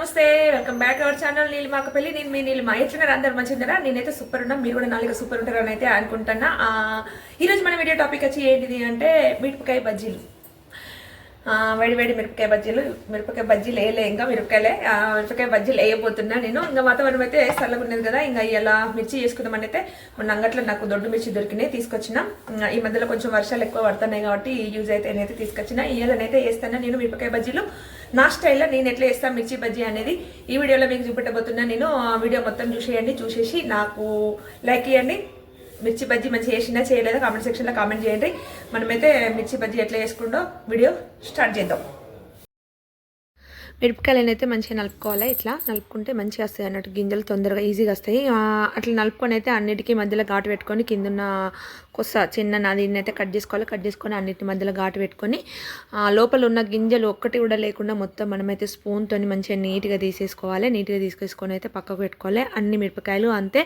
నమస్తే welcome back our channel. నీళ్ళు మాకు పెళ్ళి నేను మీ నీళ్ళు మా ఎట్లున్నారు అందరు మంచిగా నేనైతే సూపర్ ఉన్నా. మీరు కూడా నాలుగు సూపర్ ఉంటారు అని అయితే అనుకుంటున్నా. ఈరోజు మన వీడియో టాపిక్ వచ్చి ఏంటిది అంటే మిరపకాయ బజ్జీలు. వేడి వేడి మిరపకాయ బజ్జీలు. మిరపకాయ బజ్జీలు వేయలే ఇంకా మిరపకాయలే. మిరపకాయ బజ్జీలు వేయబోతున్నా నేను. ఇంకా వాతావరణం అయితే చల్లగా ఉన్నది కదా ఇంకా ఇలా మిర్చి చేసుకుందామని అయితే మొన్న అంగట్లో నాకు దొడ్డు మిర్చి దొరికినాయి తీసుకొచ్చిన. ఈ మధ్యలో కొంచెం వర్షాలు ఎక్కువ పడుతున్నాయి కాబట్టి యూజ్ అయితే నేనైతే తీసుకొచ్చిన. ఇయ్యాలనైతే వేస్తాను. నేను మిరపకాయ బజ్జీలు. నా స్టైల్లో నేను ఎట్లా వేస్తాను మిర్చి బజ్జీ అనేది ఈ వీడియోలో మీకు చూపెట్టబోతున్నా. నేను ఆ వీడియో మొత్తం చూసేయండి చూసేసి నాకు లైక్ ఇవ్వండి మిర్చి బజ్జీ మంచిగా చేసినా చేయలేదా? కామెంట్ సెక్షన్లో కామెంట్ చేయండి. మనమైతే మిర్చి బజ్జీ ఎట్లా చేసుకుంటో వీడియో స్టార్ట్ చేద్దాం. మిరపకాయలను అయితే మంచిగా నలుపుకోవాలి. ఇట్లా నలుపుకుంటే మంచిగా వస్తాయి అన్నట్టు గింజలు తొందరగా ఈజీగా వస్తాయి. అట్లా నలుపుకొని అయితే అన్నిటికీ మధ్యలో ఘాటు పెట్టుకొని కిందన్న కొస్స చిన్న నాది అయితే కట్ చేసుకోవాలి. కట్ చేసుకొని అన్నిటి మధ్యలో ఘాటు పెట్టుకొని లోపల ఉన్న గింజలు ఒక్కటి కూడా లేకుండా మొత్తం మనమైతే స్పూన్తో మంచిగా నీట్గా తీసేసుకోవాలి. నీట్గా తీసుకేసుకొని అయితే పక్కకు పెట్టుకోవాలి. అన్ని మిరపకాయలు అంతే.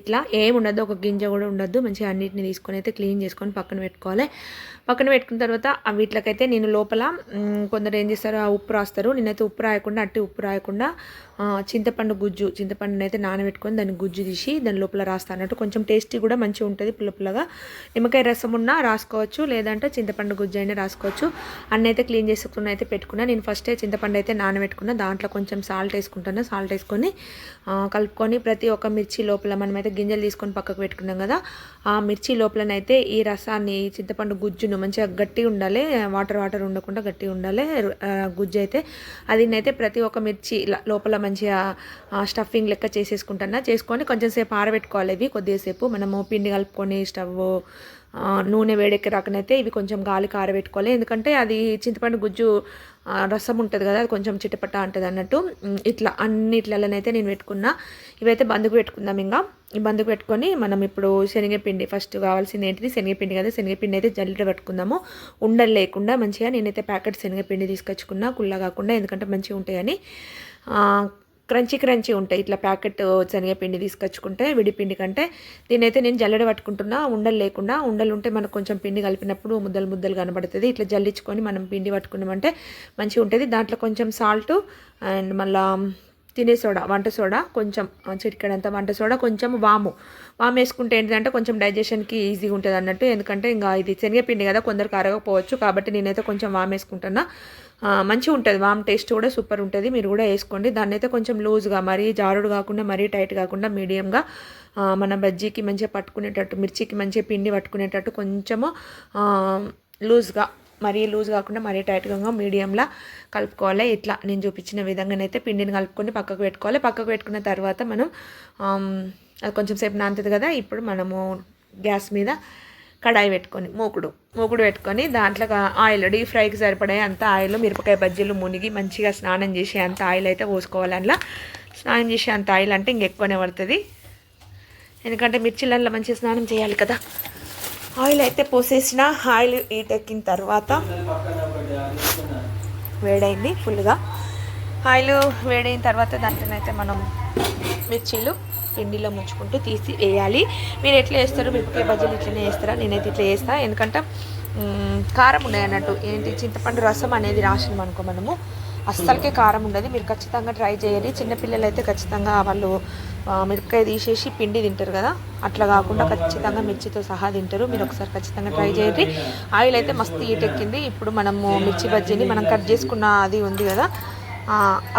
ఇట్లా ఏమి ఉండదు. ఒక గింజ కూడా ఉండద్దు మంచిగా అన్నిటిని తీసుకొని అయితే క్లీన్ చేసుకొని పక్కన పెట్టుకోవాలి. పక్కన పెట్టుకున్న తర్వాత వీటికైతే నేను లోపల కొందరు ఏం చేస్తారు? ఉప్పు రాస్తారు. నేనైతే ఉప్పు రాయకుండా అట్టి ఉప్పు రాయకుండా చింతపండు గుజ్జు చింతపండుని అయితే నానబెట్టుకొని దాన్ని గుజ్జు తీసి దాని లోపల రాస్తా అన్నట్టు. కొంచెం టేస్టీ కూడా మంచిగా ఉంటుంది పుల్ల పుల్లగా. నిమ్మకాయ రసం ఉన్నా రాసుకోవచ్చు లేదంటే చింతపండు గుజ్జు అయినా రాసుకోవచ్చు. అన్నీ అయితే క్లీన్ చేసుకుని అయితే పెట్టుకున్నా. నేను ఫస్టే చింతపండు అయితే నానబెట్టుకున్నా. దాంట్లో కొంచెం సాల్ట్ వేసుకుంటాను. సాల్ట్ వేసుకొని కలుపుకొని ప్రతి ఒక్క మిర్చి లోపల మనమైతే గింజలు తీసుకొని పక్కకు పెట్టుకున్నాం కదా ఆ మిర్చి లోపలనైతే ఈ రసాన్ని చింతపండు గుజ్జును మంచిగా గట్టి ఉండాలి. వాటర్ వాటర్ ఉండకుండా గట్టి ఉండాలి. గుజ్జు అయితే అది నేనైతే ప్రతి ఒక్క మిర్చి ఇలా లోపల మంచిగా స్టఫింగ్ లెక్క చేసేసుకుంటున్నా చేసుకొని కొంచెం సేపు ఆరబెట్టుకోవాలి ఇవి కొద్దిసేపు మనము పిండి కలుపుకొని స్టవ్ నూనె వేడెక్కి రాకనైతే ఇవి కొంచెం గాలి కారబెట్టుకోవాలి. ఎందుకంటే అది చింతపండు గుజ్జు రసం ఉంటుంది కదా అది కొంచెం చిటపట అంటుంది అన్నట్టు. ఇట్లా అన్నిట్లలోనైతే నేను పెట్టుకున్నా. ఇవైతే బందుకు పెట్టుకుందాం ఇంకా. ఈ బందుకు పెట్టుకొని మనం ఇప్పుడు శనగపిండి ఫస్ట్ కావాల్సింది ఏంటిది? శనగపిండి కదా శనగపిండి అయితే జల్లెడ పెట్టుకుందాము. ఉండలు లేకుండా మంచిగా నేనైతే ప్యాకెట్ శనగపిండి తీసుకొచ్చుకున్నా కుళ్ళ కాకుండా ఎందుకంటే మంచిగా ఉంటాయని. క్రంచీ క్రంచీ ఉంటాయి. ఇట్లా ప్యాకెట్ శనగపిండి తీసుకొచ్చుకుంటే విడిపిండి కంటే దీనైతే నేను జల్లెడ పట్టుకుంటున్నా. ఉండలు లేకుండా ఉండలు ఉంటే మనకు కొంచెం పిండి కలిపినప్పుడు ముద్దలు ముద్దలు కనబడుతుంది. ఇట్లా జల్లించుకొని మనం పిండి పట్టుకున్నామంటే మంచిగా ఉంటుంది దాంట్లో కొంచెం సాల్ట్ అండ్ మళ్ళీ తినే సోడా వంట సోడా కొంచెం ఆ, చిటికెడంత వంట సోడా కొంచెం వాము. వాము వేసుకుంటే ఏంటంటే కొంచెం డైజెషన్కి ఈజీగా ఉంటుంది అన్నట్టు. ఎందుకంటే ఇంకా ఇది శనగపిండి కదా కొందరు అరగకపోవచ్చు కాబట్టి నేనైతే కొంచెం వాము వేసుకుంటున్నా. మంచిగా ఉంటుంది. వామ్ టేస్ట్ కూడా సూపర్ ఉంటుంది. మీరు కూడా వేసుకోండి. దాన్ని అయితే కొంచెం లూజ్గా మరీ జారుడు కాకుండా మరీ టైట్ కాకుండా మీడియంగా మన బజ్జీకి మంచిగా పట్టుకునేటట్టు మిర్చికి మంచిగా పిండి పట్టుకునేటట్టు కొంచెము లూజ్గా మరీ లూజ్ కాకుండా మరీ టైట్గా మీడియంలా కలుపుకోవాలి. ఇట్లా నేను చూపించిన విధంగానైతే పిండిని కలుపుకొని పక్కకు పెట్టుకోవాలి. పక్కకు పెట్టుకున్న తర్వాత మనం అది కొంచెం సేపు నానుతుంది కదా ఇప్పుడు మనము గ్యాస్ మీద కడాయి పెట్టుకొని మూకుడు మూకుడు పెట్టుకొని దాంట్లో ఆయిల్ డీప్ ఫ్రైకి సరిపడే అంత ఆయిల్ మిరపకాయ బజ్జీలు మునిగి మంచిగా స్నానం చేసే అంత ఆయిల్ అయితే పోసుకోవాలి. అందులో స్నానం చేసే అంత ఆయిల్ అంటే ఇంకెక్కువనే పడుతుంది. ఎందుకంటే మిర్చిలలో మంచిగా స్నానం చేయాలి కదా. ఆయిల్ అయితే పోసేసిన ఆయిల్ హీట్ ఎక్కిన తర్వాత వేడైంది ఫుల్గా. ఆయిల్ వేడైన తర్వాత దాంట్లోనైతే మనం మిర్చీలు పిండిలో ముంచుకుంటూ తీసి వేయాలి. మీరు ఎట్లా వేస్తారు మిరపకాయ బజ్జీలు ఇట్లనే వేస్తారా నేనైతే ఇట్లా వేస్తాను ఎందుకంటే కారం ఉన్నాయి అన్నట్టు ఏంటి చింతపండు రసం అనేది రాసినాం అనుకో మనము. అస్సలకే కారం ఉండదు. మీరు ఖచ్చితంగా ట్రై చేయాలి చిన్నపిల్లలు అయితే ఖచ్చితంగా వాళ్ళు మిరపకాయ తీసేసి పిండి తింటారు కదా. అట్లా కాకుండా ఖచ్చితంగా మిర్చితో సహా తింటారు. మీరు ఒకసారి ఖచ్చితంగా ట్రై చేయండి. ఆయిల్ అయితే మస్తు హీట్ ఎక్కింది. ఇప్పుడు మనము మిర్చి బజ్జీని మనం కట్ చేసుకున్న అది ఉంది కదా.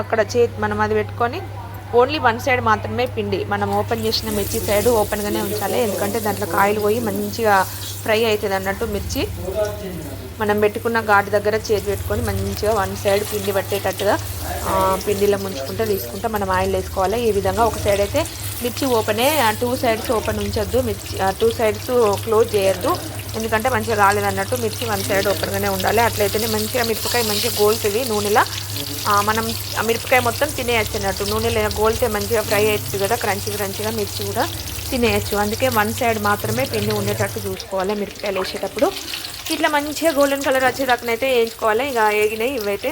అక్కడ చే మనం అది పెట్టుకొని ఓన్లీ వన్ సైడ్ మాత్రమే పిండి. మనం ఓపెన్ చేసిన మిర్చి సైడ్ ఓపెన్గానే ఉంచాలి. ఎందుకంటే దాంట్లో కాయలు పోయి మంచిగా ఫ్రై అవుతుంది అన్నట్టు మిర్చి. మనం పెట్టుకున్న ఘాటు దగ్గర చేతి పెట్టుకొని మంచిగా వన్ సైడ్ పిండి పట్టేటట్టుగా పిండిలో ముంచుకుంటే తీసుకుంటే మనం ఆయిల్ వేసుకోవాలి. ఈ విధంగా ఒక సైడ్ అయితే మిర్చి ఓపెనే టూ సైడ్స్ ఓపెన్ ఉంచొద్దు. మిర్చి టూ సైడ్స్ క్లోజ్ చేయొద్దు. ఎందుకంటే మంచిగా రాలేదన్నట్టు మిర్చి వన్ సైడ్ ఓపెన్గానే ఉండాలి. అట్లయితేనే మంచిగా మిరపకాయ మంచిగా గోల్తుంది నూనెలో. మనం ఆ మిరపకాయ మొత్తం తినేయచ్చు అన్నట్టు. నూనెలో గోల్తే మంచిగా ఫ్రై అయ్యచ్చు కదా క్రంచి క్రంచిగా మిర్చి కూడా తినేయచ్చు. అందుకే వన్ సైడ్ మాత్రమే పిండి ఉండేటట్టు చూసుకోవాలి మిరపకాయలు వేసేటప్పుడు. ఇట్లా మంచిగా గోల్డెన్ కలర్ వచ్చేదాకనైతే వేయించుకోవాలి. ఇక వేగినాయి ఇవైతే.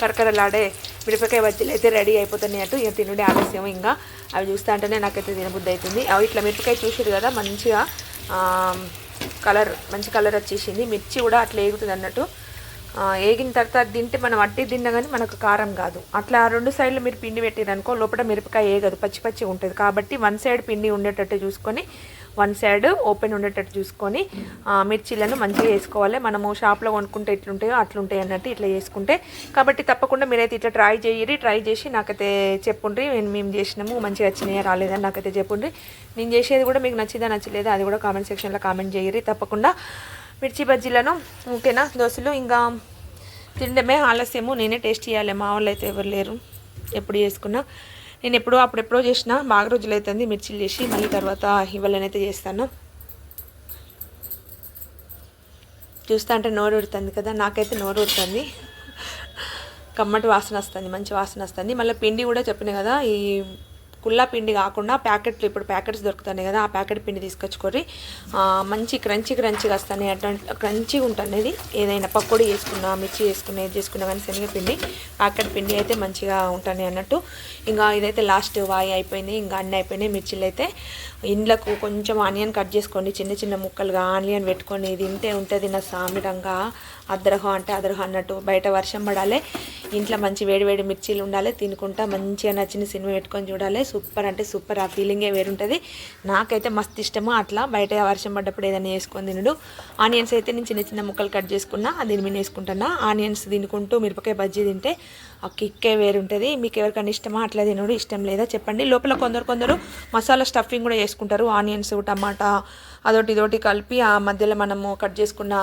కరకరలాడే మిరపకాయ బజ్జీలు అయితే రెడీ అయిపోతున్నాయి అటు. ఇక తినుడే ఆలస్యం ఇంకా. అవి చూస్తా అంటేనే నాకైతే తినబుద్ధి అవుతుంది అవి ఇట్లా మిరపకాయ చూసారు కదా మంచిగా కలర్ మంచి కలర్ వచ్చేసింది. మిర్చి కూడా అట్లా వేగుతుంది అన్నట్టు. ఏగిన తర్వాత అది తింటే మనం అట్టి తిన్నా కానీ మనకు కారం కాదు. అట్లా రెండు సైడ్లు మీరు పిండి పెట్టారనుకో లోపల మిరపకాయ ఏగదు. పచ్చి పచ్చి ఉంటుంది. కాబట్టి వన్ సైడ్ పిండి ఉండేటట్టు చూసుకొని వన్ సైడ్ ఓపెన్ ఉండేటట్టు చూసుకొని మిర్చీలను మంచిగా వేసుకోవాలి. మనము షాప్లో కొనుక్కుంటే ఎట్లుంటాయో అట్లుంటాయి అన్నట్టు ఇట్లా చేసుకుంటే కాబట్టి తప్పకుండా మీరైతే ఇట్లా ట్రై చేయరి ట్రై చేసి నాకైతే చెప్పుండ్రి. మేము మేము చేసినాము మంచిగా వచ్చినాయా రాలేదని నాకైతే చెప్పుండ్రి. నేను చేసేది కూడా మీకు నచ్చిందా నచ్చలేదా అది కూడా కామెంట్ సెక్షన్లో కామెంట్ చేయరి తప్పకుండా మిర్చి బజ్జీలను ఓకేనా దోశలు ఇంకా తినడమే ఆలస్యము. నేనే టేస్ట్ చేయాలి. మా వాళ్ళు అయితే ఎవరు లేరు. ఎప్పుడు చేసుకున్నా నేను ఎప్పుడో అప్పుడెప్పుడో చేసిన బాగా రోజులు అవుతుంది మిర్చిలు చేసి మళ్ళీ తర్వాత ఇవ్వాలనైతే చేస్తాను. చూస్తా అంటే నోరు ఉడుతుంది కదా నాకైతే నోరు ఉడుతుంది కమ్మటి వాసన వస్తుంది మంచి వాసన వస్తుంది. మళ్ళీ పిండి కూడా చెప్పిన కదా ఈ కుల్లా పిండి కాకుండా ప్యాకెట్లు ఇప్పుడు ప్యాకెట్స్ దొరుకుతున్నాయి కదా ఆ ప్యాకెట్ పిండి తీసుకొచ్చుకొని మంచి క్రంచి క్రంచిగా వస్తాయి అటువంటి క్రంచిగా ఉంటుంది ఏదైనా పకోడీ వేసుకున్నా మిర్చి వేసుకున్నా ఏది చేసుకున్నా కానీ శనగపిండి ప్యాకెట్ పిండి అయితే మంచిగా ఉంటుంది అన్నట్టు. ఇంకా ఇదైతే లాస్ట్ వాయి అయిపోయింది ఇంకా అన్నీ అయిపోయినాయి మిర్చిలు అయితే ఇండ్లకు కొంచెం ఆనియన్ కట్ చేసుకోండి చిన్న చిన్న ముక్కలుగా ఆనియన్ పెట్టుకొని తింటే ఉంటుంది నా సామిరంగా అద్రహం అంటే అద్రహం అన్నట్టు. బయట వర్షం పడాలి ఇంట్లో మంచి వేడి వేడి మిర్చీలు ఉండాలి తినుకుంటా మంచిగా నచ్చిన సినిమా పెట్టుకొని చూడాలి. సూపర్ అంటే సూపర్ ఆ ఫీలింగే వేరుంటుంది. నాకైతే మస్తు ఇష్టము అట్లా. బయట వర్షం పడ్డప్పుడు ఏదైనా వేసుకొని తినడు. ఆనియన్స్ అయితే నేను చిన్న చిన్న ముక్కలు కట్ చేసుకున్నా దీని మీద వేసుకుంటున్నా ఆనియన్స్ తినుకుంటూ మిరపకాయ బజ్జీ తింటే ఆ కిక్కే వేరుంటుంది. మీకు ఎవరికైనా ఇష్టమా? అట్లా తినడు. ఇష్టం లేదా? చెప్పండి. లోపల కొందరు కొందరు మసాలా స్టఫింగ్ కూడా వేసుకుంటారు ఆనియన్స్ టమాటా అదొకటి ఇదొకటి కలిపి ఆ మధ్యలో మనము కట్ చేసుకున్న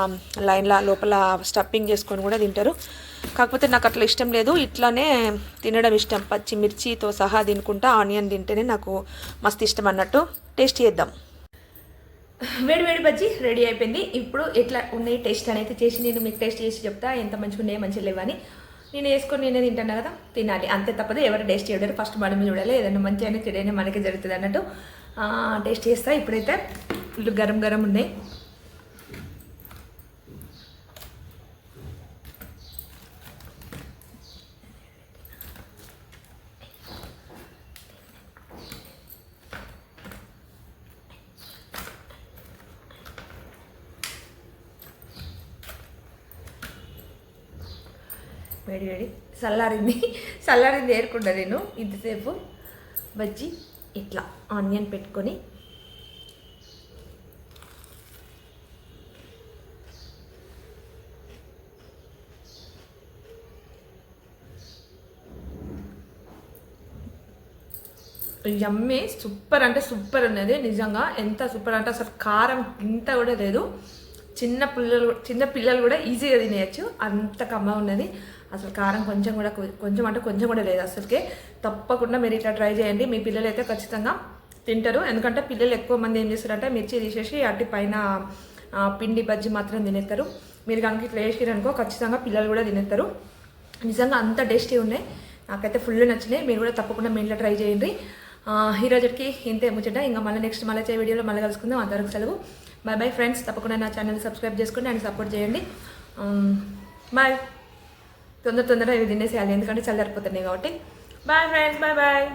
లైన్ల లోపల స్టఫింగ్ చేసుకొని కూడా తింటారు. కాకపోతే నాకు అట్లా ఇష్టం లేదు. ఇట్లానే తినడం ఇష్టం. పచ్చిమిర్చితో సహా తినుకుంటా ఆనియన్ తింటేనే నాకు మస్తు ఇష్టం అన్నట్టు టేస్ట్ చేద్దాం. వేడి వేడి బజ్జి రెడీ అయిపోయింది. ఇప్పుడు ఎట్లా ఉన్నాయి టేస్ట్ అనేది చేసి నేను మీకు టేస్ట్ చేసి చెప్తా. ఎంత మంచిగా ఉన్నాయో మంచిగా లేవని నేను వేసుకొని నేనే తింటాను కదా. తినాలి. అంతే తప్పదు. ఎవరు టేస్ట్ చేయడారు ఫస్ట్ మనం చూడాలి. ఏదైనా మంచి అయినా చెడైనా మనకే జరుగుతుంది అన్నట్టు. టేస్ట్ చేస్తా. ఇప్పుడైతే ఫుల్ గరం గరం ఉన్నాయి. వేడి వేడి. చల్లారింది చల్లారింది ఏరుకుంటా నేను ఇంతసేపు. బజ్జీ. ఇట్లా ఆనియన్ పెట్టుకొని యమ్మి సూపర్ అంటే సూపర్ ఉన్నది నిజంగా ఎంత సూపర్ అంటే అసలు కారం ఇంత కూడా లేదు. చిన్న పిల్లలు చిన్న పిల్లలు కూడా ఈజీగా తినేయచ్చు. అంత కమ్మ ఉన్నది. అసలు కారం కొంచెం కూడా కొంచెం అంటే కొంచెం కూడా లేదు అసలుకే. తప్పకుండా మీరు ఇట్లా ట్రై చేయండి. మీ పిల్లలు అయితే ఖచ్చితంగా తింటారు. ఎందుకంటే పిల్లలు ఎక్కువ మంది ఏం చేస్తారంటే మిర్చి తీసేసి అట్టి పైన పిండి బజ్జి మాత్రం తినేస్తారు. మీరు కనుక ఇట్లా వేసిరనుకో ఖచ్చితంగా పిల్లలు కూడా తినేస్తారు. నిజంగా అంత టేస్టీ ఉన్నాయి నాకైతే ఫుల్ నచ్చినాయి. మీరు కూడా తప్పకుండా మీ ఇంట్లో ట్రై చేయండి. ఆ, ఈ రోజుకి ఇంతే ముచ్చట. ఇంకా మళ్ళీ నెక్స్ట్ మళ్ళీ వచ్చే వీడియోలో మళ్ళీ కలుసుకుందాం. అంతవరకు సెలవు. Bye bye friends. తప్పకుండా నా ఛానల్ సబ్స్క్రైబ్ చేసుకోండి అండ్ సపోర్ట్ చేయండి. బాయ్. తొందర తొందరగా ఇవి తినేసేయాలి. ఎందుకంటే చల్లారిపోతున్నాయి కాబట్టి. Bye friends bye bye